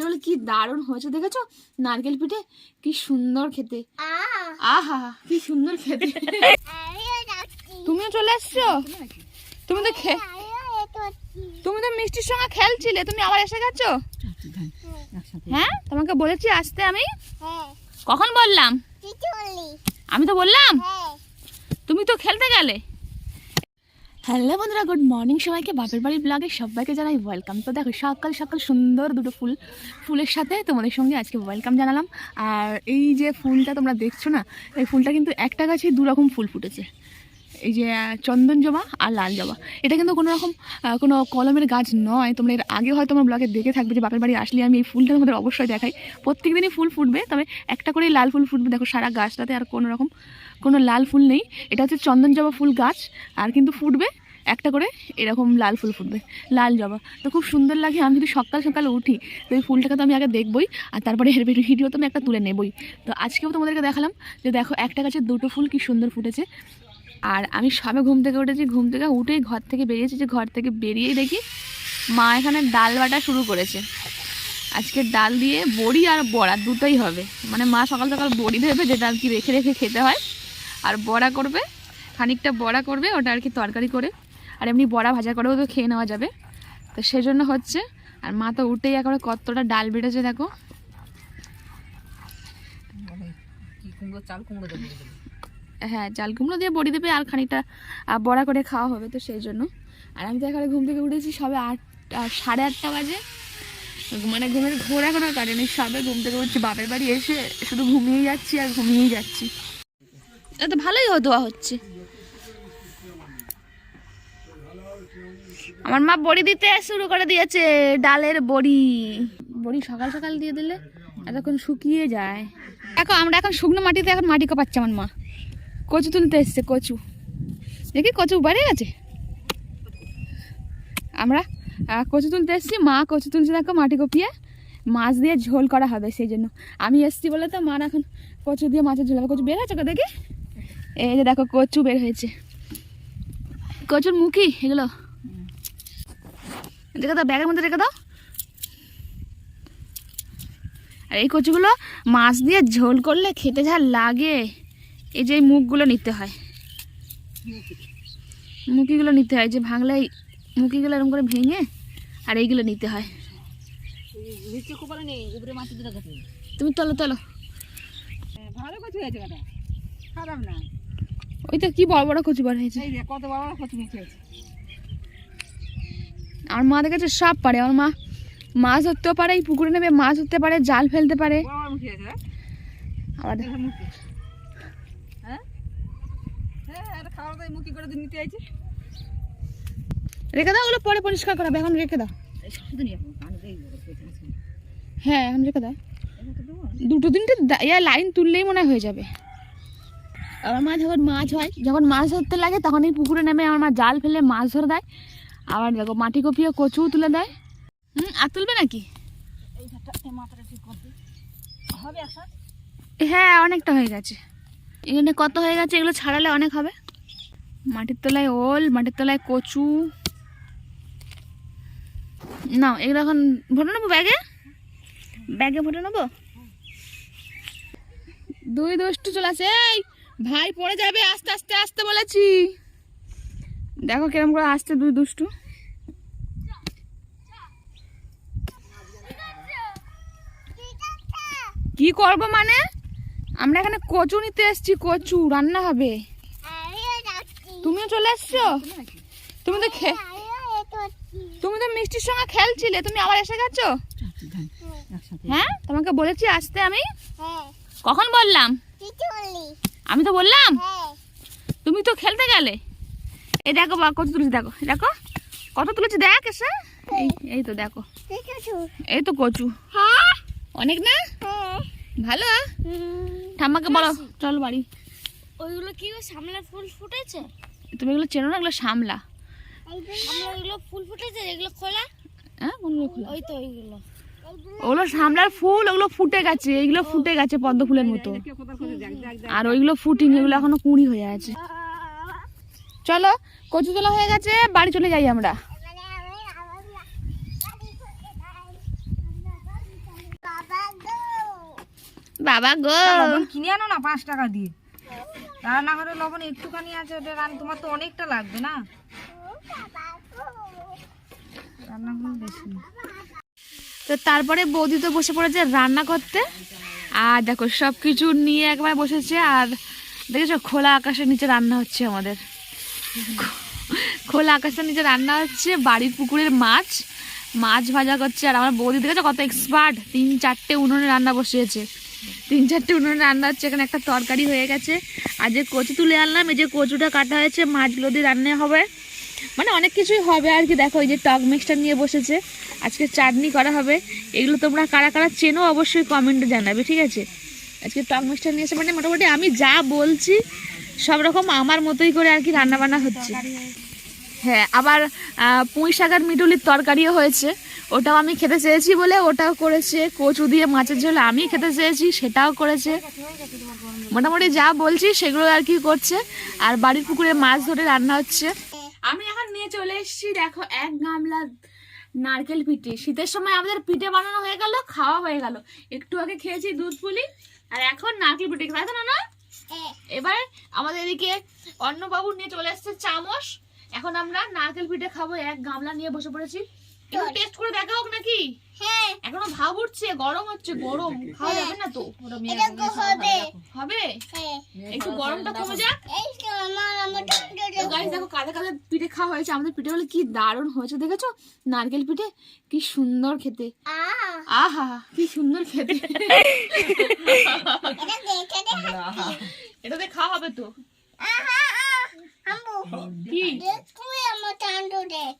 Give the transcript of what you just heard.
পিঠেগুলো কি দারুণ হয়েছে দেখেছ? নারকেল পিঠে কি সুন্দর খেতে। আহা কি সুন্দর খেতে। তুমিও চলে এসছো? তুমি তো খে তুমি তো মিষ্টির সঙ্গে খেলছিলে তুমি আবার এসে গেছো? হ্যাঁ তোমাকে বলেছি আসতে আমি। কখন বললাম? আমি তো বললাম? তুমি তো খেলতে গেলে? হ্যালো বন্ধুরা, গুড মর্নিং সবাইকে। বাপের বাড়ির ব্লগে সবাইকে জানাই ওয়েলকাম তো দেখো, সকাল সকাল সুন্দর দুটো ফুল, ফুলের সাথে তোমাদের সঙ্গে আজকে ওয়েলকাম জানালাম। আর এই যে ফুলটা তোমরা দেখছ না, এই ফুলটা কিন্তু একটা গাছে দু রকম ফুল ফুটেছে। এই যে চন্দন জবা আর লাল জবা। এটা কিন্তু কোনো রকম কোনো কলমের গাছ নয়। তোমরা এর আগে হয়তো আমার ব্লগে দেখে থাকবে যে বাপের বাড়ি আসলে আমি এই ফুলটা তোমাদের অবশ্যই দেখাই। প্রত্যেক দিনই ফুল ফুটবে, তবে একটা করে লাল ফুল ফুটবে। দেখো, সারা গাছটাতে আর কোনো রকম, কোনো লাল ফুল নেই। এটা হচ্ছে চন্দন জবা ফুল গাছ, আর কিন্তু ফুটবে। একটা করে এরকম লাল ফুল ফুটবে, লাল জবা। তো খুব সুন্দর লাগে, আমি যদি সকাল সকাল উঠি, তো এই ফুলটাকে তো আমি আগে দেখবই, আর তারপরে এর ভিডিও তো আমি একটা তুলে নেবই। তো আজকেও তোমাদেরকে দেখালাম যে দেখো, একটা গাছে দুটো ফুল কি সুন্দর ফুটেছে। আর আমি সবে ঘুম থেকে উঠেছি, ঘুম থেকে উঠেই ঘর থেকে বেরিয়েছি, যে ঘর থেকে বেরিয়েই দেখি, মা এখানে ডাল বাটা শুরু করেছে। আজকে ডাল দিয়ে বড়ি আর বড়া দুটোই হবে। মানে মা সকাল সকাল বড়ি দেবে যেটা আর কি রেখে রেখে খেতে হয়, আর বড়া করবে, খানিকটা বড়া করবে, ওটা আর কি তরকারি করে। আর এমনি বড়া ভাজা করেও তো খেয়ে নেওয়া যাবে। তো সেজন্য হচ্ছে, আর মা তো উঠেই একেবারে কতটা ডাল বেড়েছে দেখো। হ্যাঁ চাল কুমড়ো দিয়ে বড়ি দেবে আর খানিকটা বড়া করে খাওয়া হবে তো সেই জন্য আর আমি তো এখানে ঘুম থেকে উঠেছি সবে আট সাড়ে আটটা বাজে। মানে ঘুমের ঘোর এখনও কাটেনি সবে ঘুম থেকে উঠছি, বাপের বাড়ি এসে শুধু ঘুমিয়েই যাচ্ছি আর ঘুমিয়েই যাচ্ছি। এটা তো ভালোই হতো হচ্ছে। আমার মা বড়ি দিতে শুরু করে দিয়েছে, ডালের বড়ি। বড়ি সকাল সকাল দিয়ে দিলে এতক্ষণ শুকিয়ে যায়। এখন আমরা এখন শুকনো মাটিতে এখন মাটি কাপাচ্ছে আমার মা। কচু তুলতে এসছে, কচু। দেখি কচু বাড়ি গেছে আমরা কচু তুলতে এসেছি, মা কচু তুলছে দেখো মাটি কপিয়ে। মাছ দিয়ে ঝোল করা হবে সেই জন্য। আমি এসছি বলে তো মার এখন কচু দিয়ে মাছের ঝোল হবে। কচু বের হয়েছে দেখি? এই যে দেখো কচু বের হয়েছে। কচুর মুখি এগুলো। দেখে দাও ব্যাগের মধ্যে রেখে দাও। আর এই কচুগুলো মাছ দিয়ে ঝোল করলে খেতে যা লাগে। এই যে মুখগুলো নিতে হয়। মুখিগুলো নিতে হয় যে ভাঙলে এই মুখিগুলো এরকম করে ভেঙে আর এইগুলো নিতে হয়। তুমি তলো তলো। ভালো কচু হয়েছে খারাপ না। ওই তো কি বড় বড় কচু বার হয়েছে? কত বড় বড় কচু আছে। আমার মাদের কাছে সব পারে। আমার মা মাছ ধরতেও পারে এই পুকুরে নেবে মাছ ধরতে পারে জাল ফেলতে পারে। আছে আবার হ্যাঁ? হ্যাঁ? হ্যাঁ রেখে দাও ওগুলো পরে পরিষ্কার করাবে এখন রেখে দাও। হ্যাঁ এখন রেখে দাও। দুটো তিনটে লাইন তুললেই মনে হয়ে যাবে। আমার মা যখন মাছ হয় যখন মাছ ধরতে লাগে তখন এই পুকুরে নেমে আমার মা জাল ফেলে মাছ ধরে দেয়। আবার দেখো, মাটি কপিয়ে কচু তুলে দেয়। হুম, আর তুলবে নাকি? হ্যাঁ অনেকটা হয়ে গেছে। এখানে কত হয়ে গেছে? এগুলো ছাড়ালে অনেক হবে। মাটির তলায় ওল, মাটির তলায় কচু। না এগুলো এখন ভরে নেব ব্যাগে? ব্যাগে ভরে নেব? দুই দুষ্টু চলে আসে। এই, ভাই পড়ে যাবে, আস্তে আস্তে আস্তে বলেছি। দেখো কিরম করে আসছে দুই দুষ্টু। কি করব মানে? আমরা এখানে কচু নিতে এসেছি কচু রান্না হবে। তুমিও চলে এসছো? তুমি তো খে তুমি তো মিষ্টির সঙ্গে খেলছিলে তুমি আবার এসে গেছো? হ্যাঁ তোমাকে বলেছি আসতে আমি। কখন বললাম? আমি তো বললাম? তুমি তো খেলতে গেলে। এই দেখো বা কত তুলেছি দেখো দেখো কত তুলেছি দেখ এসে এই এই তো দেখো এই তো কচু অনেক না ভালো ঠাম্মাকে বলো চল বাড়ি ওইগুলো কি ওই সামলার ফুল ফুটেছে তুমি এগুলো চেনো না এগুলো সামলা সামলা ওইগুলো ফুল ফুটেছে এগুলো খোলা হ্যাঁ কোনগুলো খোলা ওই তো ওইগুলো ওগুলো সামলার ফুল ওগুলো ফুটে গেছে এগুলো ফুটে গেছে পদ্ম ফুলের মতো আর ওইগুলো ফুটিং এগুলো এখনও কুঁড়ি হয়ে আছে চলো কচু তোলা হয়ে গেছে বাড়ি চলে যাই আমরা। বাবা গো। লবণ কিনে আনো না পাঁচ টাকা দিয়ে? রান্নাঘরে লবণ একটুখানি আছে ওটা রান তোমার তো অনেকটা লাগবে না? রান্নাঘরে বেশি তো তারপরে বৌদি তো বসে পড়েছে রান্না করতে। আর দেখো সব কিছু নিয়ে একবার বসেছে আর দেখেছ খোলা আকাশের নিচে রান্না হচ্ছে আমাদের। খোলা আকাশের নিচে রান্না হচ্ছে বাড়ির পুকুরের মাছ মাছ ভাজা করছে, আর আমার বৌদি দেখেছ কত এক্সপার্ট তিন চারটে উনুনে রান্না বসিয়েছে। তিন চারটে উনুনে রান্না হচ্ছে, এখানে একটা তরকারি হয়ে গেছে। আর যে কচু তুলে আনলাম, এই যে কচুটা কাটা হয়েছে, মাছগুলো দিয়ে রান্না হবে। মানে অনেক কিছুই হবে আর কি, দেখো এই যে টক মিক্সটা নিয়ে বসেছে। আজকে চাটনি করা হবে। এগুলো তোমরা কারা কারা চেনো অবশ্যই কমেন্টে জানাবে, ঠিক আছে? আজকে টক মিক্সটা নিয়ে এসে মানে মোটামুটি আমি যা বলছি সব রকম আমার মতোই করে আর কি রান্না বান্না হচ্ছে। হ্যাঁ আবার পুঁই শাকের মিডুলির তরকারিও হয়েছে। ওটাও আমি খেতে চেয়েছি বলে ওটাও করেছে। কচু দিয়ে মাছের ঝোল আমি খেতে চেয়েছি, সেটাও করেছে। মোটামুটি যা বলছি সেগুলো আর কি করছে। আর বাড়ির পুকুরে মাছ ধরে রান্না হচ্ছে। আমি এখন নিয়ে চলে এসেছি, দেখো, এক গামলা নারকেল পিঠে। শীতের সময় আমাদের পিঠে বানানো হয়ে গেল, খাওয়া হয়ে গেল। একটু আগে খেয়েছি দুধ পুলি, আর এখন নারকেল পিঠে তাই তো না এবার আমাদের এদিকে অন্নবাবু নিয়ে চলে এসছে চামচ। এখন আমরা নারকেল পিঠে খাব এক গামলা নিয়ে বসে পড়েছি। একটু টেস্ট করে দেখা হোক নাকি? হ্যাঁ। এখনও ভাব উঠছে গরম হচ্ছে গরম। খাওয়া যাবে না তো? হবে। হবে। হ্যাঁ। একটু গরমটা কমে যাক। দেখো কাঁধে কাঁধে পিঠে খাওয়া হয়েছে। আমাদের পিঠে বলে কি দারুণ হয়েছে দেখেছ? নারকেল পিঠে কি সুন্দর খেতে। আ আহা কি সুন্দর খেতে। এটা এটাতে খাওয়া হবে তো? কি? দেখ।